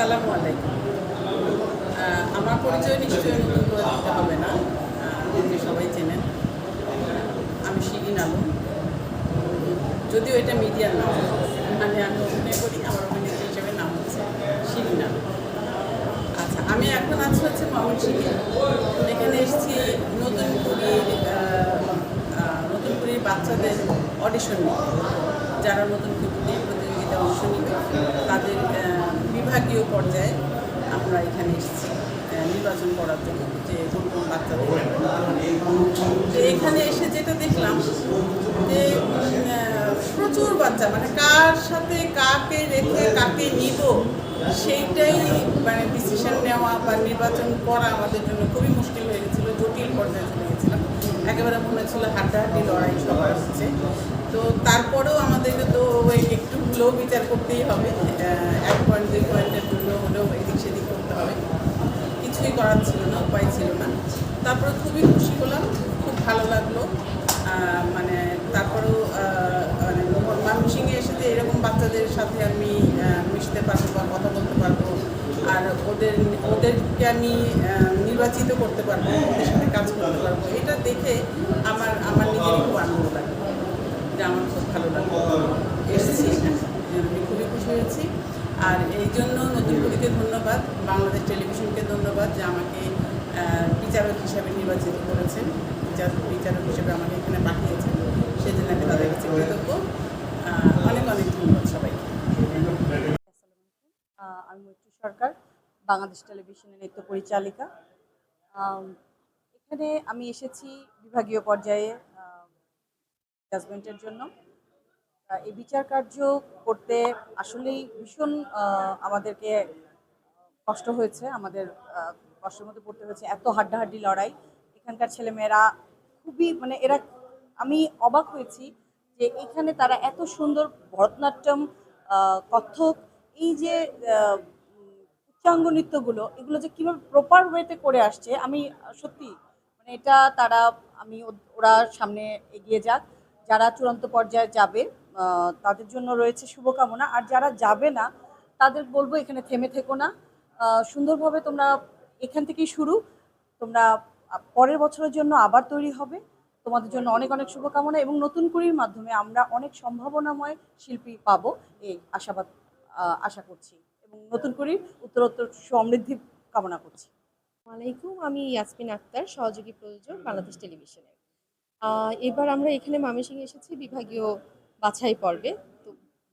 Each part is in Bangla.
আসসালামু আলাইকুম। আমার পরিচয় নিশ্চয়ই নতুন করে দিতে হবে না। আমাকে সবাই চেনেন। আমি শিরিন আলম। যদিও এটা মিডিয়ার নাম মানে আমি অভিনয় করি, আমার অভিনেত্রী হিসেবে নাম হচ্ছে শিরিন আচ্ছা আমি এখন আছি হচ্ছে ময়মনসিংহে এখানে এসেছি নতুন পুরীর নতুন পুরীর বাচ্চাদের অডিশন যারা নতুন পুরীতে প্রতিযোগিতা অংশ তাদের বিভাগীয় পর্যায়ে আমরা এখানে এসেছি নির্বাচন করার জন্য যে কোন বাচ্চাদের এখানে এসে যেটা দেখলাম যে প্রচুর বাচ্চা মানে কার সাথে কাকে রেখে কাকে নিব, সেইটাই মানে ডিসিশন নেওয়া বা নির্বাচন করা আমাদের জন্য খুবই মুশকিল হয়ে গেছিল, জটিল পর্যায়ে চলে গেছিলাম। একেবারে মনে হচ্ছিল হাড্ডাহাড্ডি লড়াই সবার হচ্ছে। তো তারপরেও আমাদেরকে তো একটু বিচার করতেই হবে এক পয়েন্ট দুই পয়েন্টের জন্য হলেও এদিক সেদিক করতে হবে। কিছুই করার ছিল না, উপায় ছিল না। তারপরে খুবই খুশি হলাম, খুব ভালো লাগল। মানে তারপরেও মানে ময়মনসিংহে এসে যে এরকম বাচ্চাদের সাথে আমি মিশতে পারব বা কথা বলতে পারব, আর ওদের, ওদেরকে আমি নির্বাচিত করতে পারব, ওদের সাথে কাজ করতে পারব, এটা দেখে আমার আমার নিজেরই খুব আনন্দ লাগে। যে আমার খুব ভালো লাগল। এসেছি আমি খুবই খুশি হয়েছি। আর এই জন্য নতুন পুরীকে ধন্যবাদ, বাংলাদেশ টেলিভিশনকে ধন্যবাদ যে আমাকে বিচারক হিসাবে নির্বাচিত করেছেন। বিচার, বিচারক হিসেবে আমাকে এখানে পাঠিয়েছেন। সেজন্য আমি তাদের কাছে কৃতজ্ঞ। অনেক অনেক ধন্যবাদ সবাইকে। আমি মৈত্রী সরকার, বাংলাদেশ টেলিভিশনের নৃত্য পরিচালিকা। এখানে আমি এসেছি বিভাগীয় পর্যায়ে জাজমেন্টের জন্য। এই বিচার কার্য করতে আসলেই ভীষণ আমাদেরকে কষ্ট হয়েছে আমাদের কষ্টের মধ্যে পড়তে হয়েছে এত হাড্ডাহাড্ডি লড়াই। এখানকার ছেলেমেয়েরা খুবই মানে এরা আমি অবাক হয়েছি যে এখানে তারা এত সুন্দর ভরতনাট্যম আহ, কত্থক এই যে উচ্চাঙ্গ নৃত্যগুলো এগুলো যে কীভাবে প্রপার ওয়েতে করে আসছে আমি সত্যি মানে এটা তারা আমি ওরা সামনে এগিয়ে যাক যারা চূড়ান্ত পর্যায়ে যাবে তাদের জন্য রয়েছে শুভকামনা। আর যারা যাবে না, তাদের বলব এখানে থেমে থেকো না। সুন্দরভাবে তোমরা এখান থেকেই শুরু। তোমরা পরের বছরের জন্য আবার তৈরি হবে। তোমাদের জন্য অনেক অনেক শুভকামনা এবং নতুন কুড়ির মাধ্যমে আমরা অনেক সম্ভাবনাময় শিল্পী পাবো এই আশাবাদ আশা করছি। এবং নতুন কুড়ির উত্তরোত্তর সমৃদ্ধি কামনা করছি। আলাইকুম আমি ইয়াসমিন আক্তার, সহযোগী প্রযোজক বাংলাদেশ টেলিভিশনের। এবার আমরা এখানে ময়মনসিংহে এসেছি, বিভাগীয় বাছাই পর্বে। তো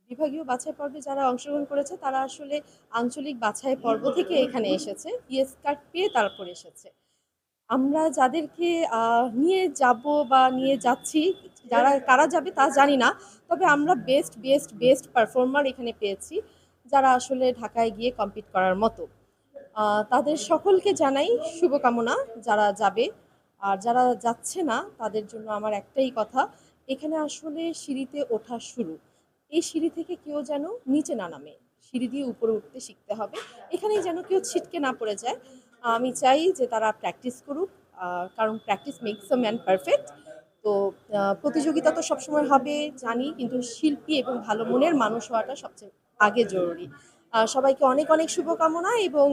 বিভাগীয় বাছাই পর্বে যারা অংশগ্রহণ করেছে, তারা আসলে আঞ্চলিক বাছাই পর্ব থেকে এখানে এসেছে। ইয়েস কার্ড পেয়ে তারপর এসেছে। আমরা যাদেরকে নিয়ে যাব বা নিয়ে যাচ্ছি, যারা, কারা যাবে তা জানি না। তবে আমরা বেস্ট বেস্ট বেস্ট পারফর্মার এখানে পেয়েছি, যারা আসলে ঢাকায় গিয়ে কম্পিট করার মতো। তাদের সকলকে জানাই শুভকামনা যারা যাবে। আর যারা যাচ্ছে না, তাদের জন্য আমার একটাই কথা এখানে আসলে সিঁড়িতে ওঠা শুরু। এই সিঁড়ি থেকে কেউ যেন নিচে না নামে। সিঁড়ি দিয়ে উপরে উঠতে শিখতে হবে। এখানেই যেন কেউ ছিটকে না পড়ে যায়। আমি চাই যে তারা প্র্যাকটিস করুক কারণ practice makes a man perfect তো প্রতিযোগিতা তো সবসময় হবে, জানি, কিন্তু শিল্পী এবং ভালো মনের মানুষ হওয়াটা সবচেয়ে আগে জরুরি। সবাইকে অনেক অনেক শুভকামনা এবং